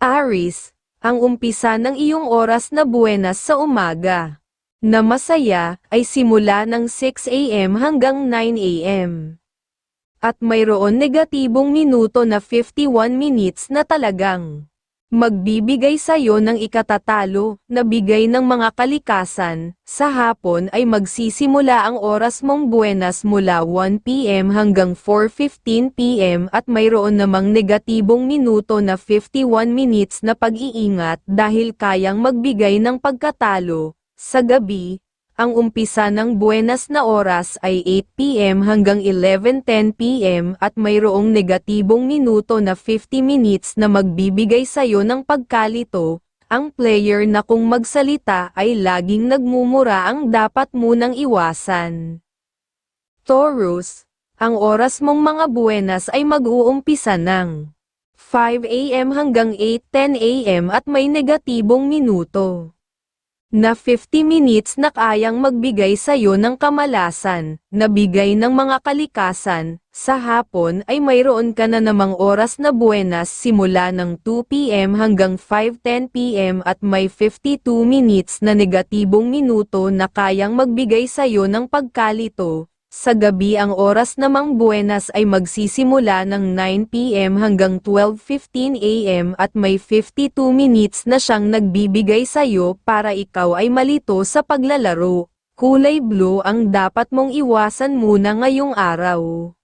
Aris, ang umpisa ng iyong oras na buenas sa umaga. Na masaya, ay simula ng 6 a.m. hanggang 9 a.m. At mayroon negatibong minuto na 51 minutes na talagang magbibigay sa iyo ng ikatatalo na bigay ng mga kalikasan. Sa hapon ay magsisimula ang oras mong buenas mula 1 p.m. hanggang 4.15 p.m. at mayroon namang negatibong minuto na 51 minutes na pag-iingat dahil kayang magbigay ng pagkatalo. Sa gabi, ang umpisa ng buenas na oras ay 8pm hanggang 11.10pm at mayroong negatibong minuto na 50 minutes na magbibigay sayo ng pagkalito. Ang player na kung magsalita ay laging nagmumura ang dapat munang iwasan. Taurus, ang oras mong mga buenas ay mag-uumpisa ng 5am hanggang 8.10am at may negatibong minuto na 50 minutes na kayang magbigay sa iyo ng kamalasan, na bigay ng mga kalikasan, sa hapon ay mayroon ka na namang oras na buenas simula ng 2pm hanggang 5.10pm at may 52 minutes na negatibong minuto na kayang magbigay sa iyo ng pagkalito, sa gabi ang oras namang buenas ay magsisimula ng 9pm hanggang 12.15am at may 52 minutes na siyang nagbibigay sayo para ikaw ay malito sa paglalaro. Kulay blue ang dapat mong iwasan muna ngayong araw.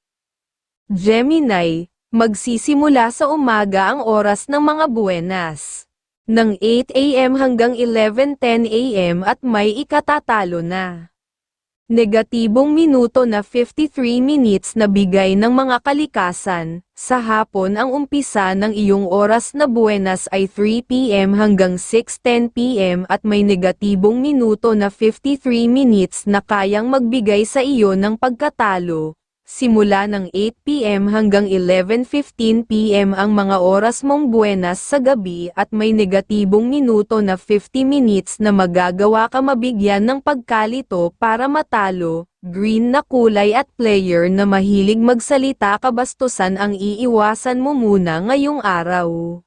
Gemini, magsisimula sa umaga ang oras ng mga buenas. Ng 8am hanggang 11.10am at may ikatatalo na. Negatibong minuto na 53 minutes na bigay ng mga kalikasan, sa hapon ang umpisa ng iyong oras na buenas ay 3pm hanggang 6.10pm at may negatibong minuto na 53 minutes na kayang magbigay sa iyo ng pagkatalo. Simula ng 8pm hanggang 11.15pm ang mga oras mong buenas sa gabi at may negatibong minuto na 50 minutes na magagawa ka mabigyan ng pagkalito para matalo, green na kulay at player na mahilig magsalita kabastusan ang iiwasan mo muna ngayong araw.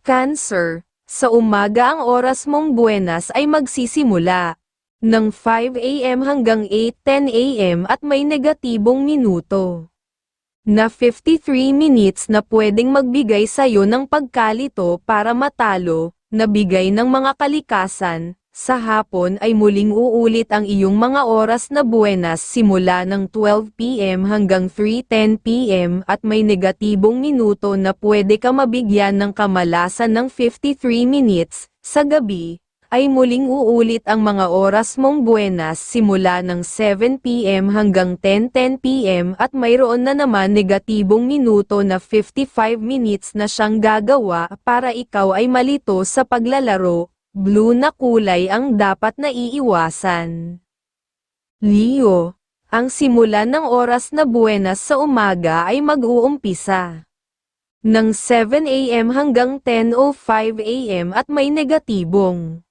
Cancer, sa umaga ang oras mong buenas ay magsisimula ng 5 a.m. hanggang 8.10 a.m. at may negatibong minuto na 53 minutes na pwedeng magbigay sayo ng pagkalito para matalo, na bigay ng mga kalikasan, sa hapon ay muling uulit ang iyong mga oras na buenas simula ng 12pm hanggang 3.10pm at may negatibong minuto na pwede ka mabigyan ng kamalasan ng 53 minutes, sa gabi, ay muling uulit ang mga oras mong buenas simula ng 7pm hanggang 10.10pm at mayroon na naman negatibong minuto na 55 minutes na siyang gagawa para ikaw ay malito sa paglalaro, blue na kulay ang dapat na iiwasan. Leo, ang simula ng oras na buenas sa umaga ay mag-uumpisa ng 7am hanggang 10.05 am at may negatibong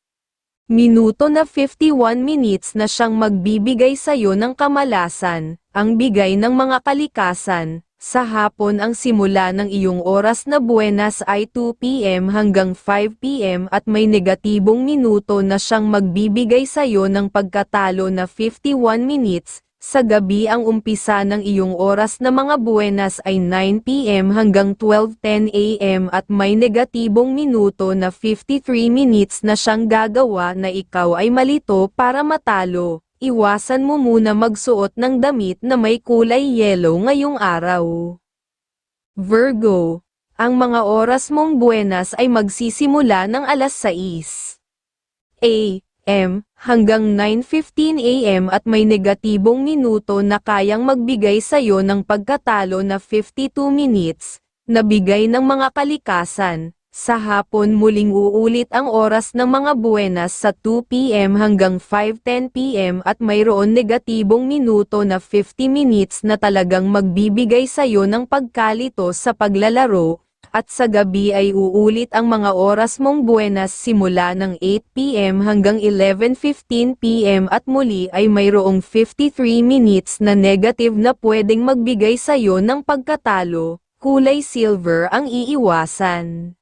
Minuto na 51 minutes na siyang magbibigay sayo ng kamalasan, ang bigay ng mga kalikasan, sa hapon ang simula ng iyong oras na buenas ay 2pm hanggang 5pm at may negatibong minuto na siyang magbibigay sayo ng pagkatalo na 51 minutes, sa gabi ang umpisa ng iyong oras na mga buenas ay 9pm hanggang 12.10am at may negatibong minuto na 53 minutes na siyang gagawa na ikaw ay malito para matalo. Iwasan mo muna magsuot ng damit na may kulay yellow ngayong araw. Virgo, ang mga oras mong buenas ay magsisimula ng alas 6 a m hanggang 9.15 am at may negatibong minuto na kayang magbigay sayo ng pagkatalo na 52 minutes, na bigay ng mga kalikasan. Sa hapon muling uulit ang oras ng mga buenas sa 2pm hanggang 5.10pm at mayroon negatibong minuto na 50 minutes na talagang magbibigay sayo ng pagkalito sa paglalaro, at sa gabi ay uulit ang mga oras mong buenas simula ng 8pm hanggang 11.15pm at muli ay mayroong 53 minutes na negative na pwedeng magbigay sayo ng pagkatalo, kulay silver ang iiwasan.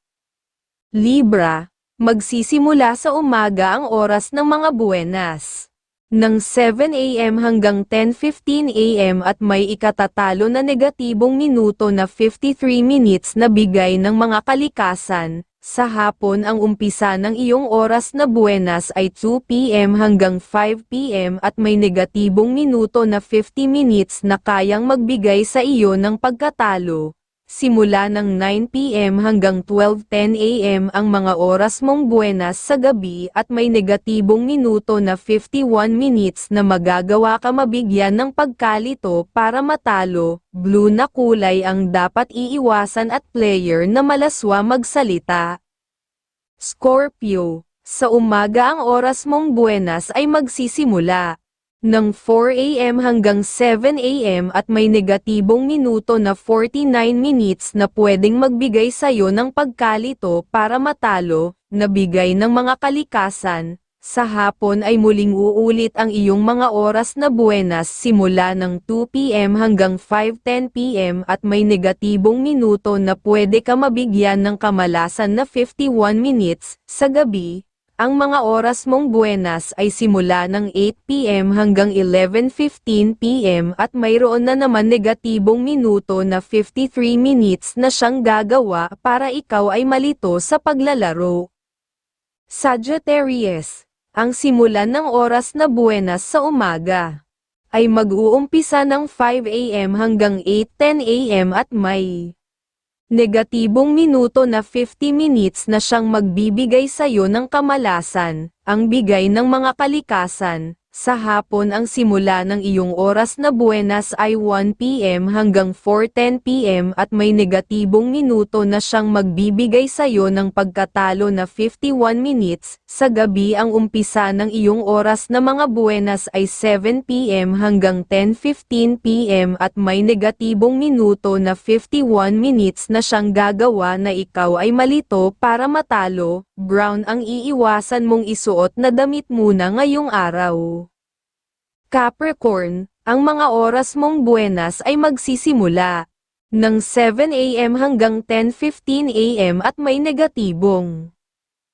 Libra, magsisimula sa umaga ang oras ng mga buwenas. Ng 7 a.m. hanggang 10.15 a.m. at may ikatatalo na negatibong minuto na 53 minutes na bigay ng mga kalikasan. Sa hapon ang umpisa ng iyong oras na buwenas ay 2 p.m. hanggang 5 p.m. at may negatibong minuto na 50 minutes na kayang magbigay sa iyo ng pagkatalo simula ng 9pm hanggang 12.10 am ang mga oras mong buenas sa gabi at may negatibong minuto na 51 minutes na magagawa ka mabigyan ng pagkalito para matalo, blue na kulay ang dapat iiwasan at player na malaswa magsalita. Scorpio, sa umaga ang oras mong buenas ay magsisimula ng 4 a.m. hanggang 7 a.m. at may negatibong minuto na 49 minutes na pwedeng magbigay sayo ng pagkalito para matalo, na bigay ng mga kalikasan. Sa hapon ay muling uulit ang iyong mga oras na buenas simula ng 2 p.m. hanggang 5.10 p.m. at may negatibong minuto na pwede ka mabigyan ng kamalasan na 51 minutes, sa gabi, ang mga oras mong buenas ay simula ng 8pm hanggang 11.15pm at mayroon na naman negatibong minuto na 53 minutes na siyang gagawa para ikaw ay malito sa paglalaro. Sagittarius, ang simulan ng oras na buenas sa umaga ay mag-uumpisa ng 5am hanggang 8.10am at may negatibong minuto na 50 minutes na siyang magbibigay sayo ng kamalasan, ang bigay ng mga kalikasan. Sa hapon ang simula ng iyong oras na buenas ay 1pm hanggang 4.10pm at may negatibong minuto na siyang magbibigay sayo ng pagkatalo na 51 minutes. Sa gabi ang umpisa ng iyong oras na mga buenas ay 7pm hanggang 10.15pm at may negatibong minuto na 51 minutes na siyang gagawa na ikaw ay malito para matalo. Brown ang iiwasan mong isuot na damit muna ngayong araw. Capricorn, ang mga oras mong buenas ay magsisimula ng 7 a.m. hanggang 10.15 a.m. at may negatibong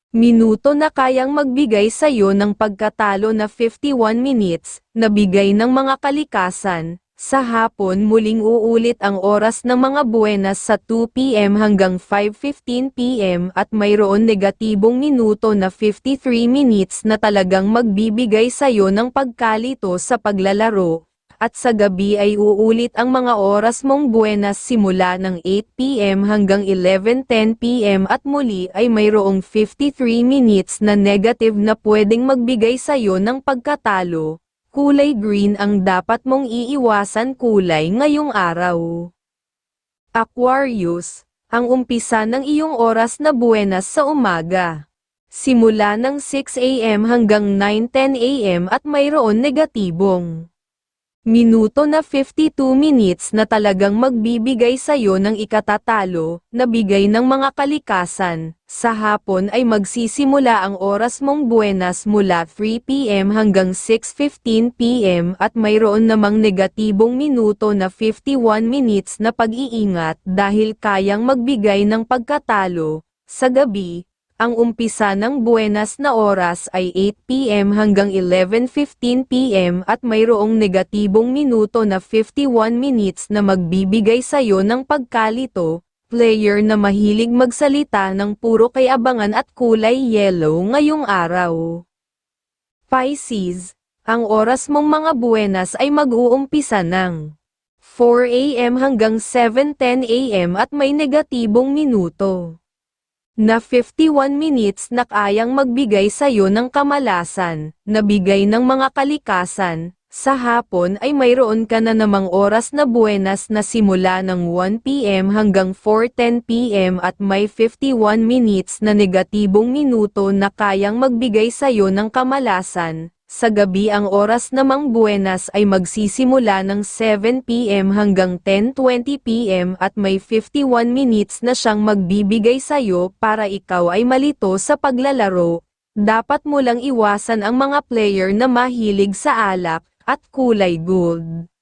minuto na kayang magbigay sa iyo ng pagkatalo na 51 minutes, na bigay ng mga kalikasan, sa hapon muling uulit ang oras ng mga buenas sa 2pm hanggang 5.15pm at mayroon negatibong minuto na 53 minutes na talagang magbibigay sayo ng pagkalito sa paglalaro. At sa gabi ay uulit ang mga oras mong buenas simula ng 8pm hanggang 11.10pm at muli ay mayroong 53 minutes na negative na pwedeng magbigay sayo ng pagkatalo kulay green ang dapat mong iiwasan kulay ngayong araw. Aquarius, ang umpisa ng iyong oras na buenas sa umaga. Simula ng 6 a.m. hanggang 9.10 a.m. at mayroon negatibong minuto na 52 minutes na talagang magbibigay sayo ng ikatatalo, na bigay ng mga kalikasan. Sa hapon ay magsisimula ang oras mong buenas mula 3pm hanggang 6.15pm at mayroon namang negatibong minuto na 51 minutes na pag-iingat dahil kayang magbigay ng pagkatalo. Sa gabi, ang umpisa ng buenas na oras ay 8pm hanggang 11.15pm at mayroong negatibong minuto na 51 minutes na magbibigay sayo ng pagkalito, player na mahilig magsalita ng puro kay abangan at kulay yellow ngayong araw. Pisces, ang oras mong mga buenas ay mag-uumpisa ng 4am hanggang 7.10 am at may negatibong minuto na 51 minutes na kayang magbigay sayo ng kamalasan, na bigay ng mga kalikasan, sa hapon ay mayroon ka na namang oras na buenas na simula ng 1pm hanggang 4.10pm at may 51 minutes na negatibong minuto na kayang magbigay sayo ng kamalasan, sa gabi ang oras namang buenas ay magsisimula ng 7pm hanggang 10.20pm at may 51 minutes na siyang magbibigay sayo para ikaw ay malito sa paglalaro. Dapat mo lang iwasan ang mga player na mahilig sa alak at kulay gold.